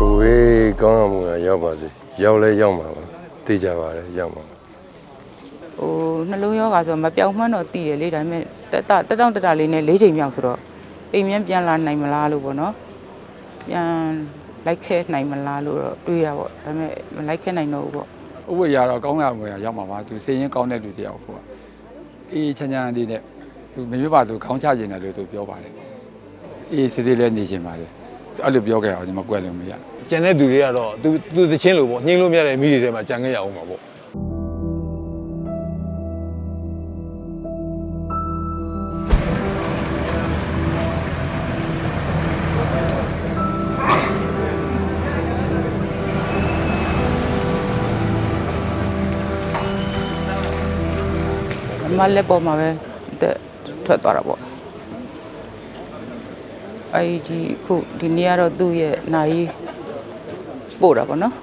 ကိုဝေးကောင်းအောင်မူရောက်ပါစေရောက်လဲရောက်မှာပါသိကြပါတယ်ရောက်မှာပါဟိုနှလုံးယောဂါဆိုတော့မပြောင်းမှန်းတော့တည်တယ်လေဒါပေမဲ့တက်တတက်တောင့်တတလေးနဲ့၄ချိန်မြောက်ဆိုတော့အိမ်မြန်ပြန်လာနိုင်မလားလို့ပေါ့နော်ပြန်လိုက်ခဲနိုင်မလားလို့တော့တွေးတာပေါ့ဒါပေမဲ့မလိုက်ခဲနိုင်တော့ဘူးပေါ့ဥပ္ပရတော့ကောင်းရမွေရောက်မှာပါသူစိတ်ရင်းကောင်းတဲ့လူတယောက်ပေါ့အေးချမ်းချမ်းလေးနဲ့သူမမြပါသူခေါင်းချခြင်းတယ်လို့သူပြောပါတယ်အေးစစ်စစ်လေးနေခြင်းပါတယ် အဲ့လိုပြောခဲ့အောင်ဒီမှာကွက်လို့မရကျန်တဲ့သူတွေကတော့သူသူသချင်းလို့ပေါ့ညှင်းလို့မရတဲ့မိတွေထဲမှာကြံခဲ့ရအောင်ပါပေါ့အမလက်ပေါ်မှာပဲတက်ထွက်သွားတာပေါ့ အဲ့ဒီခုဒီနေ့ကတော့သူ့ရဲ့နိုင်ပို့တာပေါ့နော်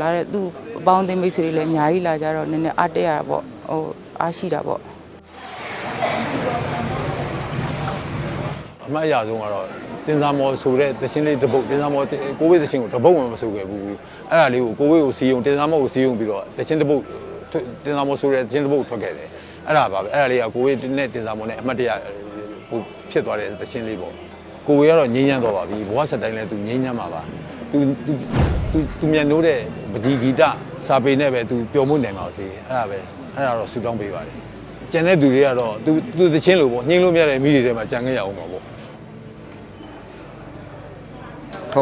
လာတဲ့သူ့အပေါင်းအသင်းမိတ်ဆွေတွေလည်းအများကြီးလာကြတော့နည်းနည်းအားတက်ရတာပေါ့ဟိုအားရှိတာပေါ့အမှတ်အရဆုံးကတော့တင်စားမော်ဆိုတဲ့သချင်းလေးတစ်ပုတ်တင်စားမော်ကိုဝေးသချင်းကိုတစ်ပုတ်မှမဆိုခဲ့ဘူးအဲ့ဒါလေးကိုကိုဝေးကိုစီယုံတင်စားမော်ကိုစီယုံပြီးတော့သချင်းတစ်ပုတ်တင်စားမော်ဆိုတဲ့သချင်းတစ်ပုတ်ထွက်ခဲ့တယ်အဲ့ဒါပါပဲအဲ့ဒါလေးကကိုဝေးနဲ့တင်စားမော်နဲ့အမှတ်တရ ဟိုဖြစ်သွားတဲ့သချင်းလေးပေါ့ကိုဝေးကတော့ငြိမ်းချမ်းသွားပါပြီဘဝဆက်တိုင်းလည်းသူငြိမ်းချမ်းပါပါသူသူသူသူမြန်နိုးတဲ့ပကြီးဂီတစာပေနဲ့ပဲသူပျော်မှုနိုင်ပါစေအဲ့ဒါပဲအဲ့ဒါတော့ဆူတောင်းပေးပါတယ်ကျန်တဲ့သူတွေကတော့သူသူသချင်းလို့ပေါ့ညှင်းလို့မရတဲ့မိတွေထဲမှာကြံခဲ့ရအောင်ပါပေါ့1989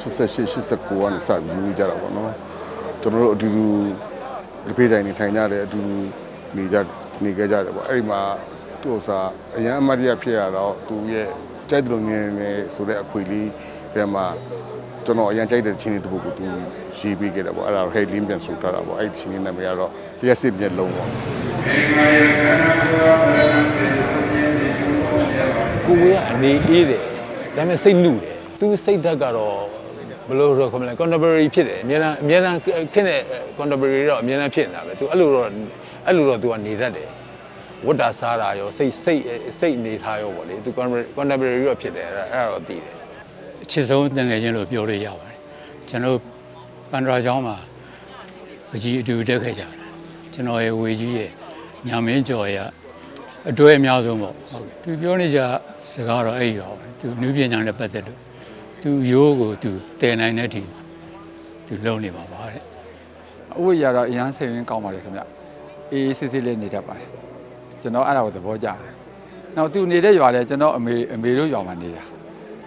88 89ကနေစပြီးယူနေကြတာပေါ့နော်ကျွန်တော်တို့အတူတူဒီဖေးဆိုင်နေထိုင်ကြတယ်အတူတူနေကြနေကြကြတယ်ပေါ့အဲ့ဒီမှာ သူ့ဥစားအရန်အမတ်ရဖြစ်ရတော့သူရဲ့ကြိုက်တယ်လို့မြင်နေဆိုတဲ့အခွေလေးထဲမှာကျွန်တော်အရန်ကြိုက်တဲ့ချင်းလေးတစ်ပုဒ်ကိုသူရေးပေးခဲ့တယ်ပေါ့အဲ့ဒါဟဲ့လင်းပြန်ဆိုထားတာပေါ့အဲ့ဒီချင်းလေးနာမည်ကတော့လျှက်စစ်မျက်လုံးပေါ့ကိုဝေးကအနေအေးတယ်ဒါပေမဲ့စိတ်နုတယ်သူစိတ်ဓာတ်ကတော့ဘယ်လိုတော့ခေါ်မလဲ contemporary ဖြစ်တယ်အများအားအများအားခင်းတဲ့ contemporary တော့အများအားဖြစ်နေတာပဲသူအဲ့လိုတော့အဲ့လိုတော့သူကနေတတ်တယ် ဝတ်တာစားတာရောစိတ်စိတ်စိတ်အနေထားရောပေါ့လေသူ contemporary တော့ဖြစ်တယ်အဲ့ဒါအဲ့ဒါတော့သိတယ်အချစ်ဆုံးတန်ငယ်ချင်းလို့ပြောလို့ရပါတယ်ကျွန်တော်ပန္ဒရာကျောင်းမှာအကြီးအတူတက်ခဲ့ကြတယ်ကျွန်တော်ရဲ့ဝေကြီးရဲ့ညာမင်းကျော်ရဲ့အတွဲအများဆုံးပေါ့ဟုတ်ကဲ့သူပြောနေကြစကားတော့အဲ့ဒီတော့ပဲသူနုပညာနဲ့ပတ်သက်လို့သူရိုးကိုသူတည်နိုင်တဲ့အထိသူလုံနေပါပါတဲ့ဥပ္ပရတော့အရန်စိတ်ရင်းကောင်းပါတယ်ခင်ဗျအေးစစ်စစ်လေးနေတတ်ပါတယ် ကျွန်တော်အဲ့ဒါကိုသဘောကျတယ်နောက်သူနေတဲ့ရွာလဲကျွန်တော်အမေအမေတို့ရွာမှာနေတာ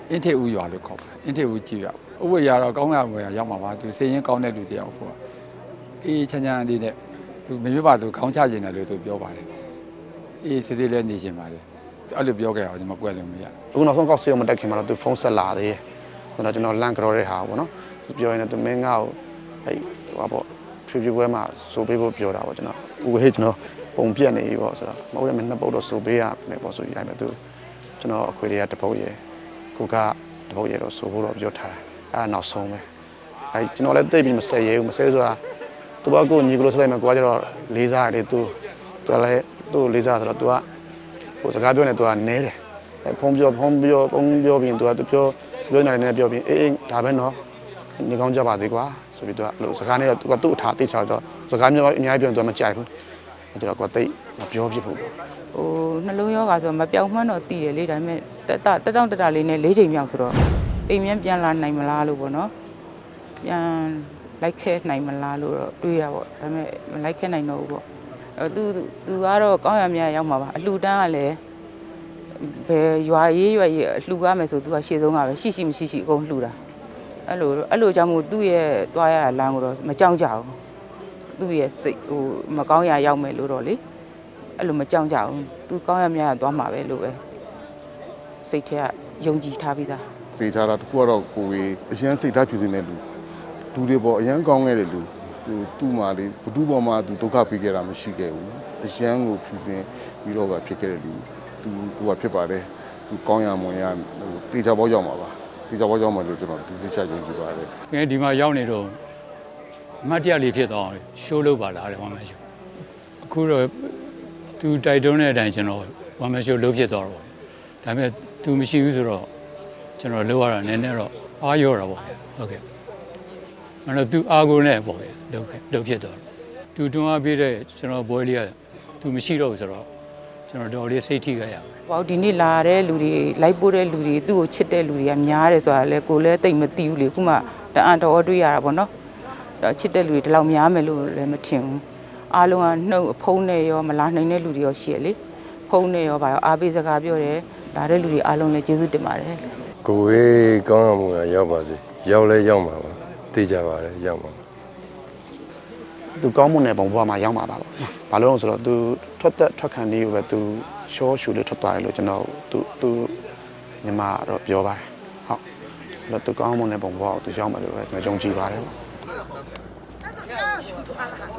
အင်းထေဦးရွာလို့ခေါ်ပါတယ်အင်းထေဦးကြည့်ရဥပ္ပရတော့ကောင်းရမွေရောက်မှာပါသူစိတ်ရင်းကောင်းတဲ့လူတယောက်ပေါ့အေးချမ်းချမ်းလေးနဲ့သူမမြပါသူခေါင်းချခြင်းတယ်လို့သူပြောပါတယ်အေးစစ်စစ်လေးနေခြင်းပါတယ်အဲ့လိုပြောခဲ့အောင်ဒီမှာကွက်လို့မရအခုနောက်ဆုံးကောက်စီအောင်မတက်ခင်မှာတော့သူဖုန်းဆက်လာသေးတယ်ဆိုတော့ကျွန်တော်လန့်ကြောတဲ့ဟာပေါ့နော်သူပြောရင်လည်းသူမင်းငါ့ကိုအဲ့ဟိုပါပေါ့ဖြူဖြူပွဲမှာစိုးပေးဖို့ပြောတာပေါ့ကျွန်တော်ဥဟေးကျွန်တော် ပုံပြက်နေပြီပေါ့ဆိုတော့မဟုတ်လည်းမနှစ်ပုတ်တော့စိုးပေးရမယ်ပေါ့ဆိုရိုက်မယ်သူကျွန်တော်အခွေတွေကတပုတ်ရယ်ကိုကတပုတ်ရယ်တော့စိုးဖို့တော့ပြောထားတာအဲ့ဒါနောက်ဆုံးပဲအဲ့ကျွန်တော်လည်းသိပြီးမဆက်ရဲဘူးမဆက်ဆိုတာသူကကိုညီကလို့ဆက်လိုက်မယ်ကိုကကျတော့လေးစားရတယ်သူသူကလည်းသူ့လေးစားဆိုတော့သူကဟိုစကားပြောနေသူကနဲတယ်အဲဖုန်းပြောဖုန်းပြောဖုန်းပြောပြီးသူကသူပြောသူပြောနေတယ်ပြောပြီးအေးအေးဒါပဲနော်နေကောင်းကြပါစေကွာဆိုပြီးသူကအဲ့လိုစကားနဲ့တော့သူကသူ့အထားတိတ်ချတော့စကားမျိုးအများကြီးပြောရင်သူကမကြိုက်ဘူး အဲ့တော့ကိုကတိတ်မပြောဖြစ်ဘူးပေါ့ဟိုနှလုံးယောဂါဆိုတော့မပြောင်းမှန်းတော့တည်တယ်လေဒါပေမဲ့တက်တတက်တောင့်တတလေးနဲ့၄ချိန်မြောက်ဆိုတော့အိမ်မြန်ပြန်လာနိုင်မလားလို့ပေါ့နော်ပြန်လိုက်ခဲနိုင်မလားလို့တော့တွေးတာပေါ့ဒါပေမဲ့မလိုက်ခဲနိုင်တော့ဘူးပေါ့အဲသူသူကတော့ကောင်းရမြတ်ရောက်မှာပါအလှူတန်းကလည်းဘယ်ရွာရေးရွာရေးအလှူရမယ်ဆိုသူကရှေ့ဆုံးကပဲရှိရှိမရှိရှိအကုန်လှူတာအဲ့လိုအဲ့လိုကြောင့်မို့သူ့ရဲ့တွားရလမ်းကိုတော့မကြောက်ကြဘူး သူ့ရဲ့စိတ်ဟိုမကောင်းရရောက်မယ်လို့တော့လေအဲ့လိုမကြောက်ကြဘူးသူကောင်းရမြတ်သွားမှာပဲလို့ပဲစိတ်ထဲကယုံကြည်ထားပြီးသားပေချာတာတခုကတော့ကိုဝေးအရန်စိတ်ဓာတ်ဖြစ်နေတဲ့လူလူတွေပေါ့အရန်ကောင်းခဲ့တဲ့လူသူသူ့မှာလေဘသူ့ပေါ်မှာသူဒုက္ခပေးခဲ့တာမရှိခဲ့ဘူးအရန်ကိုဖြူစင်ပြီးတော့ကဖြစ်ခဲ့တဲ့လူသူဟိုကဖြစ်ပါတယ်သူကောင်းရမွန်ရဟိုတေချာဘောရောက်မှာပါတေချာဘောရောက်မှာလို့ကျွန်တော်တိတိကျကျယုံကြည်ပါတယ်ငယ်ဒီမှာရောက်နေတော့ အမတ်တရလေးဖြစ်သွားအောင်ရှိုးလုပ်ပါလားတဲ့ဝမ်းမရှိုးအခုတော့သူတိုက်တွန်းတဲ့အတိုင်းကျွန်တော်ဝမ်းမရှိုးလုပ်ဖြစ်သွားတော့ပေါ့ဒါပေမဲ့သူမရှိဘူးဆိုတော့ကျွန်တော်လောက်ရတာနည်းနည်းတော့အားရောတာပေါ့ဗျာဟုတ်ကဲ့မနော်သူအားကိုနဲ့ပေါ့ဗျာလောက်ခဲ့လောက်ဖြစ်တော့သူတွန်းအားပေးတဲ့ကျွန်တော်ဘွဲလေးကသူမရှိတော့ဘူးဆိုတော့ကျွန်တော်တော်လေးစိတ်ထိခဲ့ရပါတယ်ဟောဒီနေ့လာတဲ့လူတွေလိုက်ပို့တဲ့လူတွေသူ့ကိုချစ်တဲ့လူတွေကများတယ်ဆိုတာလဲကိုလည်းတိတ်မသိဘူးလေခုမှတအံတော်တွေ့ရတာပေါ့နော်ဒါ ချစ်တဲ့လူတွေဒီလောက်များမယ်လို့လည်းမထင်ဘူးအားလုံးကနှုတ်ဖုံးနဲ့ရောမလာနိုင်တဲ့လူတွေရောရှိရလေဖုံးနဲ့ရောဗာရောအားပေးစကားပြောတယ်လာတဲ့လူတွေအားလုံးလည်းကျေးဇူးတင်ပါတယ်ကိုဝေးကောင်းရမှုကရောက်ပါစေရောက်လဲရောက်မှာပါသိကြပါတယ်ရောက်မှာပါသူကောင်းမွန်တဲ့ဘုံဘဝမှာရောက်မှာပါပေါ့နော်။ဘာလို့လဲဆိုတော့သူထွက်သက်ထွက်ခံလေးကိုပဲသူရှော့ရှူလေးထွက်သွားတယ်လို့ကျွန်တော်သူသူညီမတော့ပြောပါတယ်။ဟုတ်။အဲ့တော့သူကောင်းမွန်တဲ့ဘုံဘဝကိုသူရောက်မယ်လို့ပဲကျွန်တော်ယုံကြည်ပါတယ်ပေါ့။ না শুধু আল্লাহ